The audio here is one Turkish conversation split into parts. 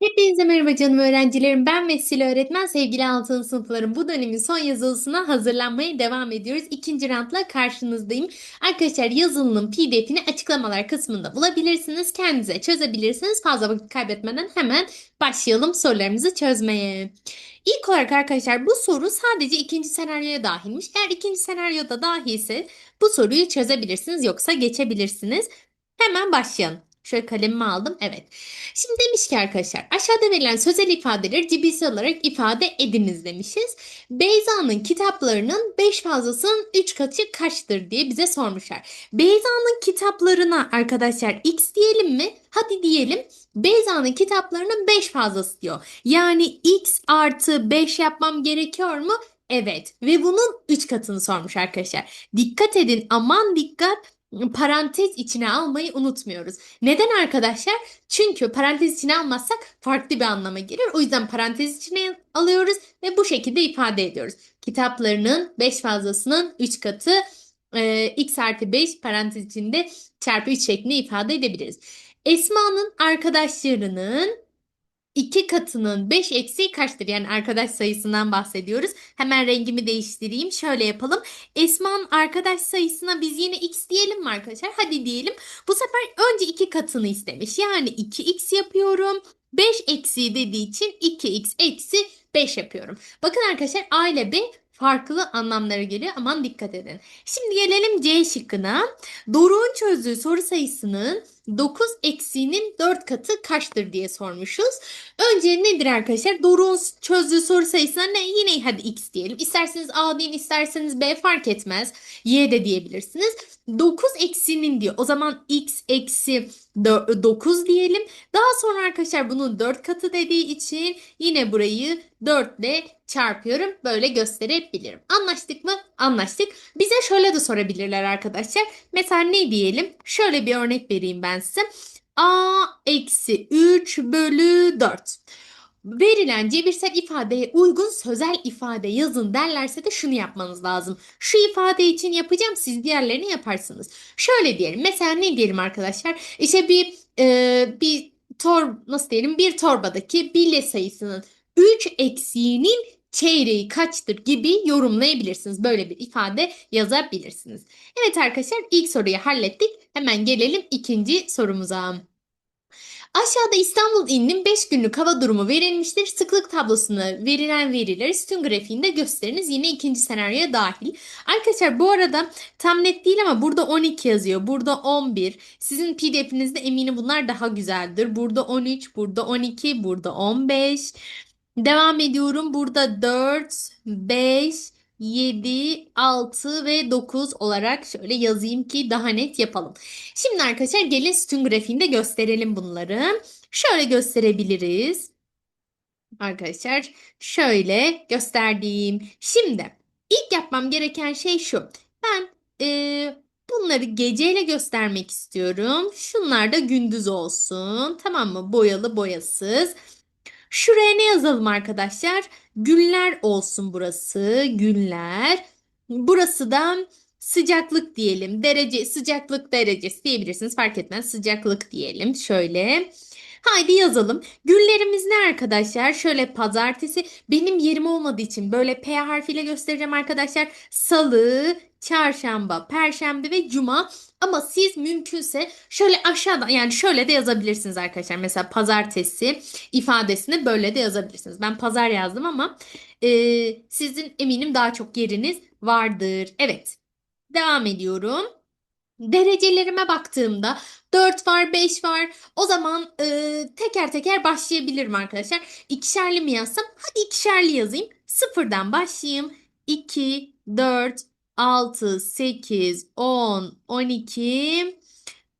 Hepinize merhaba canım öğrencilerim. Ben Vesile öğretmen. Sevgili altın sınıflarım bu dönemin son yazılısına hazırlanmaya devam ediyoruz. İkinci rantla karşınızdayım. Arkadaşlar yazılının PDF'ini açıklamalar kısmında bulabilirsiniz. Kendinize çözebilirsiniz. Fazla vakit kaybetmeden hemen başlayalım sorularımızı çözmeye. İlk olarak arkadaşlar bu soru sadece ikinci senaryoya dahilmiş. Eğer ikinci senaryoda dahilse bu soruyu çözebilirsiniz yoksa geçebilirsiniz. Hemen başlayalım. Şöyle kalemimi aldım. Evet. Şimdi demiş ki arkadaşlar aşağıda verilen sözel ifadeleri cibisi olarak ifade ediniz demişiz. Beyza'nın kitaplarının 5 fazlasının 3 katı kaçtır diye bize sormuşlar. Beyza'nın kitaplarına arkadaşlar x diyelim mi? Hadi diyelim. Beyza'nın kitaplarının 5 fazlası diyor. Yani x artı 5 yapmam gerekiyor mu? Evet ve bunun 3 katını sormuş arkadaşlar. Dikkat edin aman dikkat parantez içine almayı unutmuyoruz. Neden arkadaşlar? Çünkü parantez içine almazsak farklı bir anlama gelir. O yüzden parantez içine alıyoruz ve bu şekilde ifade ediyoruz. Kitaplarının 5 fazlasının 3 katı e, x artı 5 parantez içinde çarpı 3 şeklinde ifade edebiliriz. Esma'nın arkadaşlarının 2 katının 5 eksiği kaçtır? Yani arkadaş sayısından bahsediyoruz. Hemen rengimi değiştireyim. Şöyle yapalım. Esma'nın arkadaş sayısına biz yine x diyelim mi arkadaşlar? Hadi diyelim. Bu sefer önce 2 katını istemiş. Yani 2x yapıyorum. 5 eksiği dediği için 2x eksi 5 yapıyorum. Bakın arkadaşlar A ile B farklı anlamlara geliyor. Aman dikkat edin. Şimdi gelelim C şıkkına. Doruk'un çözdüğü soru sayısının 9 eksiğinin 4 katı kaçtır diye sormuşuz. Önce nedir arkadaşlar? Doruk'un çözdüğü soru sayısına ne? Yine hadi x diyelim. İsterseniz A deyin, isterseniz B fark etmez. Y de diyebilirsiniz. 9 eksiğinin diyor. O zaman x eksi 9 diyelim. Daha sonra arkadaşlar bunun 4 katı dediği için yine burayı 4 ile çarpıyorum. Böyle gösterebilirim. Anlaştık mı? Anlaştık. Bize şöyle de sorabilirler arkadaşlar. Mesela ne diyelim? Şöyle bir örnek vereyim ben size. A eksi 3 bölü 4. Verilen cebirsel ifadeye uygun sözel ifade yazın derlerse de şunu yapmanız lazım. Şu ifade için yapacağım siz diğerlerini yaparsınız. Şöyle diyelim. Mesela ne diyelim arkadaşlar? İşte bir e, bir tor nasıl diyelim bir torbadaki bilye sayısının 3 eksiğinin çeyreği kaçtır gibi yorumlayabilirsiniz. Böyle bir ifade yazabilirsiniz. Evet arkadaşlar ilk soruyu hallettik. Hemen gelelim ikinci sorumuza. Aşağıda İstanbul ilinin 5 günlük hava durumu verilmiştir. Sıklık tablosuna verilen verileri sütun grafiğinde gösteriniz. Yine ikinci senaryoya dahil. Arkadaşlar bu arada tam net değil ama burada 12 yazıyor. Burada 11. Sizin PDF'inizde eminim bunlar daha güzeldir. Burada 13, burada 12, burada 15. Devam ediyorum. Burada 4, 5, 7, 6 ve 9 olarak şöyle yazayım ki daha net yapalım. Şimdi arkadaşlar gelin sütun grafiğinde gösterelim bunları. Şöyle gösterebiliriz. Arkadaşlar şöyle gösterdiğim. Şimdi ilk yapmam gereken şey şu. Ben eee, bunları geceyle göstermek istiyorum. Şunlar da gündüz olsun. Tamam mı? Boyalı boyasız. Şuraya ne yazalım arkadaşlar? Güller olsun burası. Güller. Burası da sıcaklık diyelim. Derece, sıcaklık derecesi diyebilirsiniz. Fark etmez. Sıcaklık diyelim. Şöyle. Haydi yazalım. Günlerimiz ne arkadaşlar? Şöyle pazartesi. Benim yerim olmadığı için böyle P harfiyle göstereceğim arkadaşlar. Salı, çarşamba, perşembe ve cuma. Ama siz mümkünse şöyle aşağıdan yani şöyle de yazabilirsiniz arkadaşlar. Mesela pazartesi ifadesini böyle de yazabilirsiniz. Ben pazar yazdım ama e, sizin eminim daha çok yeriniz vardır. Evet. Devam ediyorum. Derecelerime baktığımda 4 var, 5 var. O zaman e, teker teker başlayabilirim arkadaşlar. İkişerli mi yazsam? Hadi ikişerli yazayım. Sıfırdan başlayayım. 2, 4, 6, 8, 10, 12,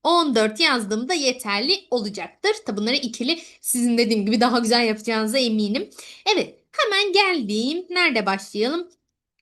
14 yazdığımda yeterli olacaktır. Tabi bunları ikili sizin dediğim gibi daha güzel yapacağınıza eminim. Evet hemen geldim. Nerede başlayalım?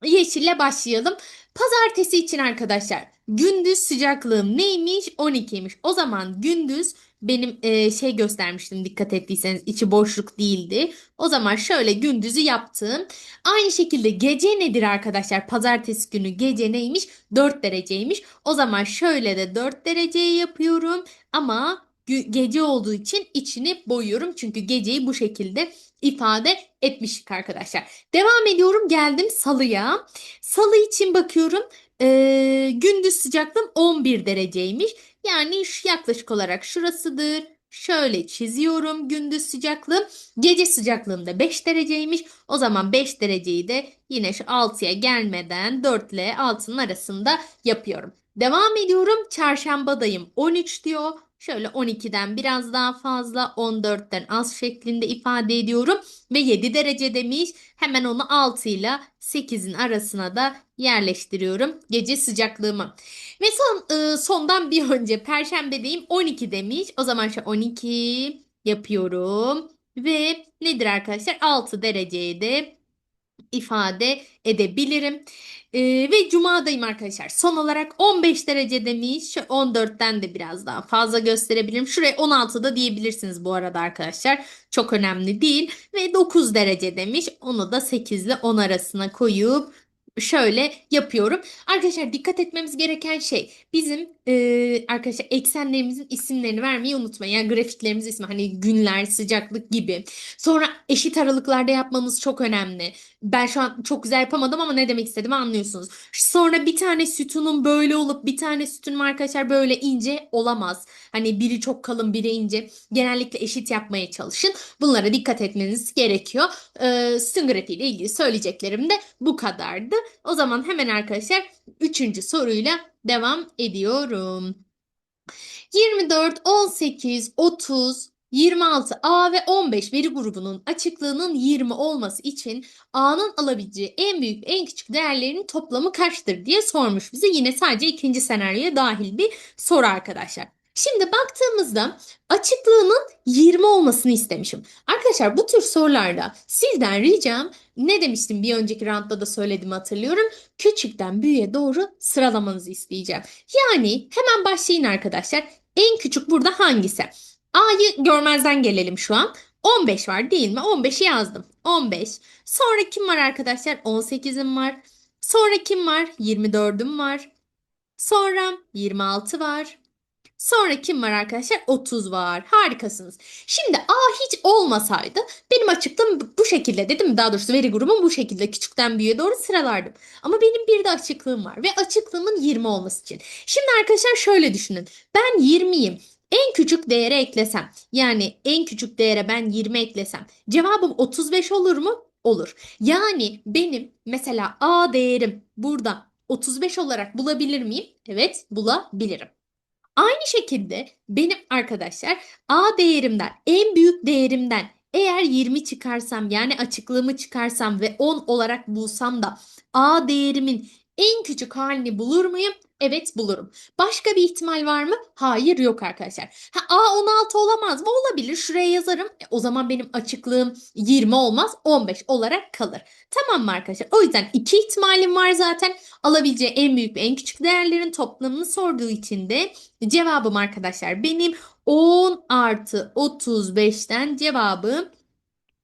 Yeşille başlayalım. Pazartesi için arkadaşlar gündüz sıcaklığım neymiş? 12'ymiş. O zaman gündüz benim e, şey göstermiştim dikkat ettiyseniz içi boşluk değildi. O zaman şöyle gündüzü yaptım. Aynı şekilde gece nedir arkadaşlar? Pazartesi günü gece neymiş? 4 dereceymiş. O zaman şöyle de 4 dereceyi yapıyorum. Ama gece olduğu için içini boyuyorum. Çünkü geceyi bu şekilde ifade etmiştik arkadaşlar. Devam ediyorum geldim salıya. Salı için bakıyorum. Ee, gündüz sıcaklığım 11 dereceymiş. Yani şu yaklaşık olarak şurasıdır. Şöyle çiziyorum gündüz sıcaklığım. Gece sıcaklığım da 5 dereceymiş. O zaman 5 dereceyi de yine şu 6'ya gelmeden 4 ile 6'nın arasında yapıyorum. Devam ediyorum. Çarşambadayım 13 diyor. Şöyle 12'den biraz daha fazla 14'ten az şeklinde ifade ediyorum. Ve 7 derece demiş. Hemen onu 6 ile 8'in arasına da yerleştiriyorum gece sıcaklığımı. Ve son e, sondan bir önce Perşembedeyim 12 demiş. O zaman şu 12 yapıyorum. Ve nedir arkadaşlar? 6 dereceye de ifade edebilirim. Ee, ve cumadayım arkadaşlar. Son olarak 15 derece demiş. Şu 14'ten de biraz daha fazla gösterebilirim. Şuraya 16 da diyebilirsiniz bu arada arkadaşlar. Çok önemli değil. Ve 9 derece demiş. Onu da 8 ile 10 arasına koyup şöyle yapıyorum. Arkadaşlar dikkat etmemiz gereken şey bizim arkadaşlar eksenlerimizin isimlerini vermeyi unutmayın. Yani grafiklerimiz ismi hani günler, sıcaklık gibi. Sonra eşit aralıklarda yapmamız çok önemli. Ben şu an çok güzel yapamadım ama ne demek istediğimi anlıyorsunuz. Sonra bir tane sütunun böyle olup bir tane sütunun arkadaşlar böyle ince olamaz. Hani biri çok kalın biri ince. Genellikle eşit yapmaya çalışın. Bunlara dikkat etmeniz gerekiyor. Ee, sütun grafiği ilgili söyleyeceklerim de bu kadardı. O zaman hemen arkadaşlar üçüncü soruyla devam ediyorum. 24, 18, 30, 26, A ve 15 veri grubunun açıklığının 20 olması için A'nın alabileceği en büyük en küçük değerlerin toplamı kaçtır diye sormuş bize. Yine sadece ikinci senaryoya dahil bir soru arkadaşlar. Şimdi baktığımızda açıklığının 20 olmasını istemişim. Arkadaşlar bu tür sorularda sizden ricam ne demiştim bir önceki roundda da söyledim hatırlıyorum. Küçükten büyüğe doğru sıralamanızı isteyeceğim. Yani hemen başlayın arkadaşlar. En küçük burada hangisi? A'yı görmezden gelelim şu an. 15 var değil mi? 15'i yazdım. 15. Sonra kim var arkadaşlar? 18'im var. Sonra kim var? 24'üm var. Sonra 26 var. Sonra kim var arkadaşlar? 30 var. Harikasınız. Şimdi A hiç olmasaydı benim açıklığım bu şekilde dedim? Daha doğrusu veri grubum bu şekilde küçükten büyüğe doğru sıralardım. Ama benim bir de açıklığım var ve açıklığımın 20 olması için. Şimdi arkadaşlar şöyle düşünün. Ben 20'yim. En küçük değere eklesem yani en küçük değere ben 20 eklesem cevabım 35 olur mu? Olur. Yani benim mesela A değerim burada 35 olarak bulabilir miyim? Evet bulabilirim. Aynı şekilde benim arkadaşlar A değerimden en büyük değerimden eğer 20 çıkarsam yani açıklığımı çıkarsam ve 10 olarak bulsam da A değerimin en küçük halini bulur muyum? Evet bulurum. Başka bir ihtimal var mı? Hayır yok arkadaşlar. Ha, A 16 olamaz mı? Olabilir. Şuraya yazarım. E, o zaman benim açıklığım 20 olmaz 15 olarak kalır. Tamam mı arkadaşlar? O yüzden iki ihtimalim var zaten. Alabileceği en büyük ve en küçük değerlerin toplamını sorduğu için de cevabım arkadaşlar benim 10 artı 35'ten cevabım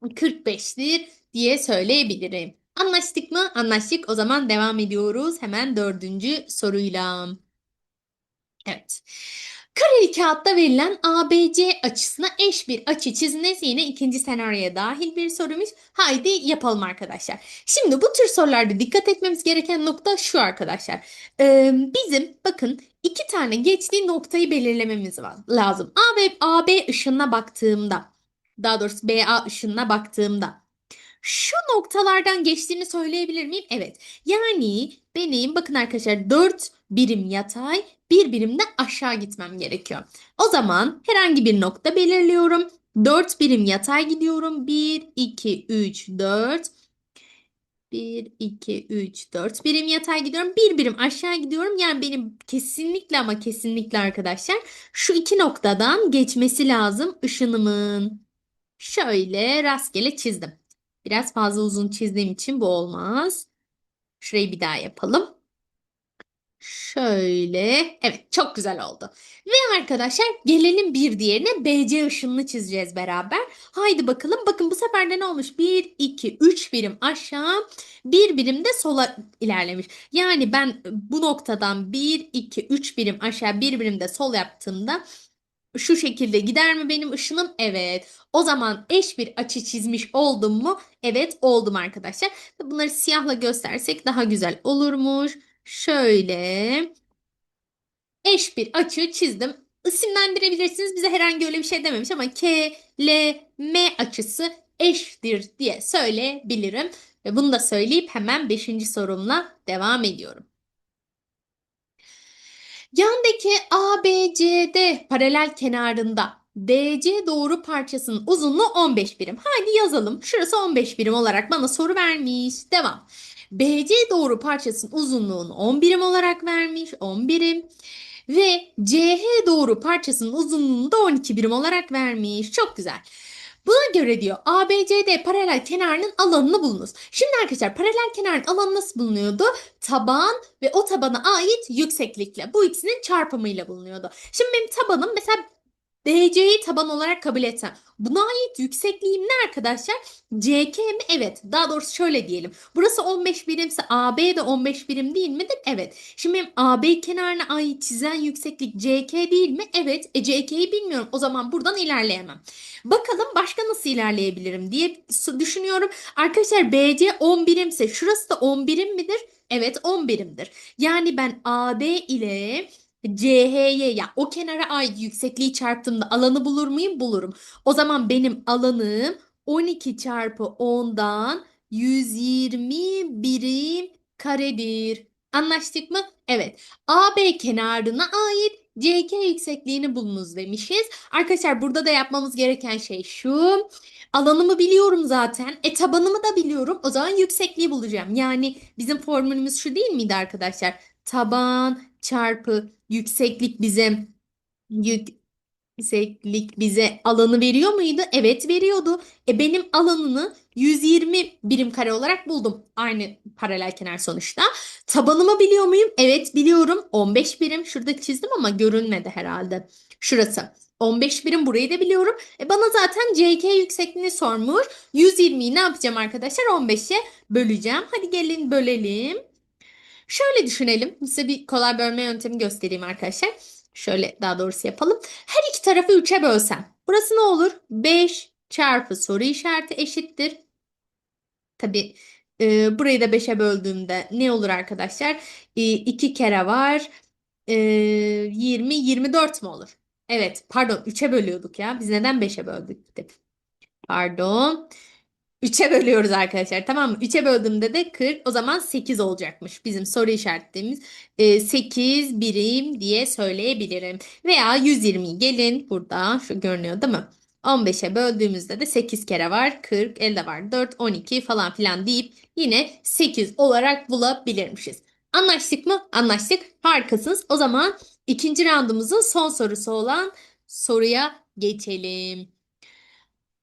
45'tir diye söyleyebilirim. Anlaştık mı? Anlaştık. O zaman devam ediyoruz hemen dördüncü soruyla. Evet. Kareli kağıtta verilen ABC açısına eş bir açı çiziniz. Yine ikinci senaryoya dahil bir sorumuz. Haydi yapalım arkadaşlar. Şimdi bu tür sorularda dikkat etmemiz gereken nokta şu arkadaşlar. Ee, bizim bakın iki tane geçtiği noktayı belirlememiz lazım. A ve AB ışınına baktığımda, daha doğrusu BA ışınına baktığımda şu noktalardan geçtiğini söyleyebilir miyim? Evet. Yani benim bakın arkadaşlar 4 birim yatay, bir birim de aşağı gitmem gerekiyor. O zaman herhangi bir nokta belirliyorum. 4 birim yatay gidiyorum. 1, 2, 3, 4. 1, 2, 3, 4 birim yatay gidiyorum. Bir birim aşağı gidiyorum. Yani benim kesinlikle ama kesinlikle arkadaşlar şu iki noktadan geçmesi lazım ışınımın. Şöyle rastgele çizdim. Biraz fazla uzun çizdiğim için bu olmaz. Şurayı bir daha yapalım. Şöyle. Evet çok güzel oldu. Ve arkadaşlar gelelim bir diğerine BC ışınını çizeceğiz beraber. Haydi bakalım. Bakın bu sefer de ne olmuş? 1, 2, 3 birim aşağı. Bir birim de sola ilerlemiş. Yani ben bu noktadan 1, 2, 3 birim aşağı bir birim de sol yaptığımda Şu şekilde gider mi benim ışınım? Evet. O zaman eş bir açı çizmiş oldum mu? Evet oldum arkadaşlar. Bunları siyahla göstersek daha güzel olurmuş. Şöyle eş bir açı çizdim. İsimlendirebilirsiniz. Bize herhangi öyle bir şey dememiş ama K, L, M açısı eştir diye söyleyebilirim. Ve bunu da söyleyip hemen 5. sorumla devam ediyorum. Yandaki ABCD paralel kenarında DC doğru parçasının uzunluğu 15 birim. Haydi yazalım. Şurası 15 birim olarak bana soru vermiş. Devam. BC doğru parçasının uzunluğunu 10 birim olarak vermiş. 10 birim. Ve CH doğru parçasının uzunluğunu da 12 birim olarak vermiş. Çok güzel. Buna göre diyor ABCD paralel kenarının alanını bulunuz. Şimdi arkadaşlar paralel kenarın alanı nasıl bulunuyordu? Taban ve o tabana ait yükseklikle. Bu ikisinin çarpımıyla bulunuyordu. Şimdi benim tabanım mesela DC'yi taban olarak kabul etsem. Buna ait yüksekliğim ne arkadaşlar? CK mi? Evet. Daha doğrusu şöyle diyelim. Burası 15 birimse AB de 15 birim değil midir? Evet. Şimdi AB kenarına ait çizilen yükseklik CK değil mi? Evet. E CK'yi bilmiyorum. O zaman buradan ilerleyemem. Bakalım başka nasıl ilerleyebilirim diye düşünüyorum. Arkadaşlar BC 10 birimse şurası da 10 birim midir? Evet 10 birimdir. Yani ben AD ile CH'ye ya o kenara ait yüksekliği çarptığımda alanı bulur muyum? Bulurum. O zaman benim alanım 12 çarpı 10'dan 120 birim karedir. Anlaştık mı? Evet. AB kenarına ait CK yüksekliğini bulunuz demişiz. Arkadaşlar burada da yapmamız gereken şey şu. Alanımı biliyorum zaten. E tabanımı da biliyorum. O zaman yüksekliği bulacağım. Yani bizim formülümüz şu değil miydi arkadaşlar? Taban çarpı yükseklik bize yükseklik bize alanı veriyor muydu? Evet veriyordu. E benim alanını 120 birim kare olarak buldum. Aynı paralel kenar sonuçta. Tabanımı biliyor muyum? Evet biliyorum. 15 birim. Şurada çizdim ama görünmedi herhalde. Şurası. 15 birim burayı da biliyorum. E bana zaten CK yüksekliğini sormuş. 120'yi ne yapacağım arkadaşlar? 15'e böleceğim. Hadi gelin bölelim. Şöyle düşünelim. Size bir kolay bölme yöntemi göstereyim arkadaşlar. Şöyle daha doğrusu yapalım. Her iki tarafı 3'e bölsem. Burası ne olur? 5 çarpı soru işareti eşittir. Tabii e, burayı da 5'e böldüğümde ne olur arkadaşlar? E, 2 kere var. E, 20, 24 mu olur? Evet pardon 3'e bölüyorduk ya. Biz neden 5'e böldük? Pardon. 3'e bölüyoruz arkadaşlar tamam mı? 3'e böldüğümde de 40 o zaman 8 olacakmış. Bizim soru işaretlediğimiz e, 8 birim diye söyleyebilirim. Veya 120 gelin burada şu görünüyor değil mi? 15'e böldüğümüzde de 8 kere var. 40 elde var 4 12 falan filan deyip yine 8 olarak bulabilirmişiz. Anlaştık mı? Anlaştık. Harikasınız. O zaman ikinci roundumuzun son sorusu olan soruya geçelim.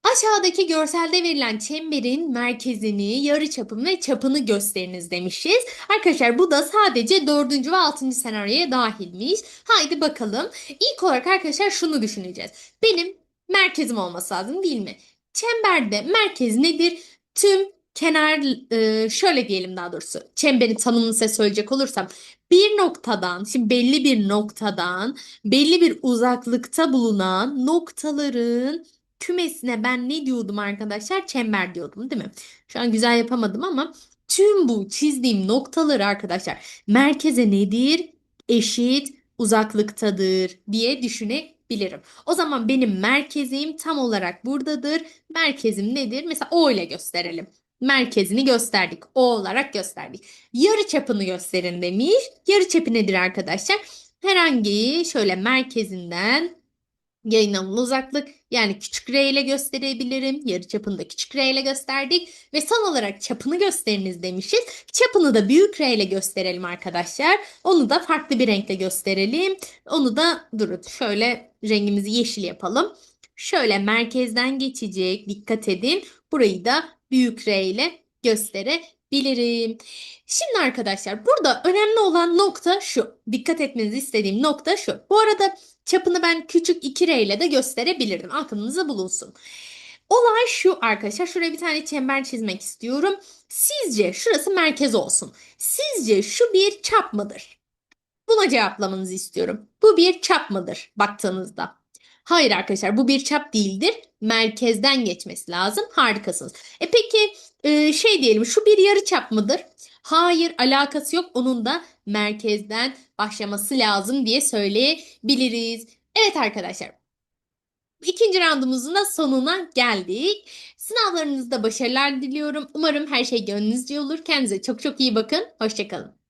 Aşağıdaki görselde verilen çemberin merkezini, yarıçapını ve çapını gösteriniz demişiz. Arkadaşlar bu da sadece dördüncü ve altıncı senaryoya dahilmiş. Haydi bakalım. İlk olarak arkadaşlar şunu düşüneceğiz. Benim merkezim olması lazım değil mi? Çemberde merkez nedir? Tüm kenar e, şöyle diyelim daha doğrusu çemberin tanımını size söyleyecek olursam bir noktadan şimdi belli bir noktadan belli bir uzaklıkta bulunan noktaların kümesine ben ne diyordum arkadaşlar? Çember diyordum değil mi? Şu an güzel yapamadım ama tüm bu çizdiğim noktaları arkadaşlar merkeze nedir? Eşit uzaklıktadır diye düşünebilirim. O zaman benim merkezim tam olarak buradadır. Merkezim nedir? Mesela O ile gösterelim. Merkezini gösterdik. O olarak gösterdik. Yarı çapını gösterin demiş. Yarı çapı nedir arkadaşlar? Herhangi şöyle merkezinden yayınlanan uzaklık yani küçük r ile gösterebilirim. Yarı çapını küçük r ile gösterdik. Ve son olarak çapını gösteriniz demişiz. Çapını da büyük r ile gösterelim arkadaşlar. Onu da farklı bir renkle gösterelim. Onu da durun şöyle rengimizi yeşil yapalım. Şöyle merkezden geçecek. Dikkat edin. Burayı da büyük r ile gösterebilirim. Şimdi arkadaşlar burada önemli olan nokta şu. Dikkat etmenizi istediğim nokta şu. Bu arada çapını ben küçük 2R ile de gösterebilirdim. Aklınızda bulunsun. Olay şu arkadaşlar. Şuraya bir tane çember çizmek istiyorum. Sizce şurası merkez olsun. Sizce şu bir çap mıdır? Buna cevaplamanızı istiyorum. Bu bir çap mıdır baktığınızda? Hayır arkadaşlar bu bir çap değildir. Merkezden geçmesi lazım. Harikasınız. E peki e, şey diyelim şu bir yarı çap mıdır? Hayır alakası yok. Onun da merkezden başlaması lazım diye söyleyebiliriz. Evet arkadaşlar. İkinci roundumuzun da sonuna geldik. Sınavlarınızda başarılar diliyorum. Umarım her şey gönlünüzce olur. Kendinize çok çok iyi bakın. Hoşçakalın.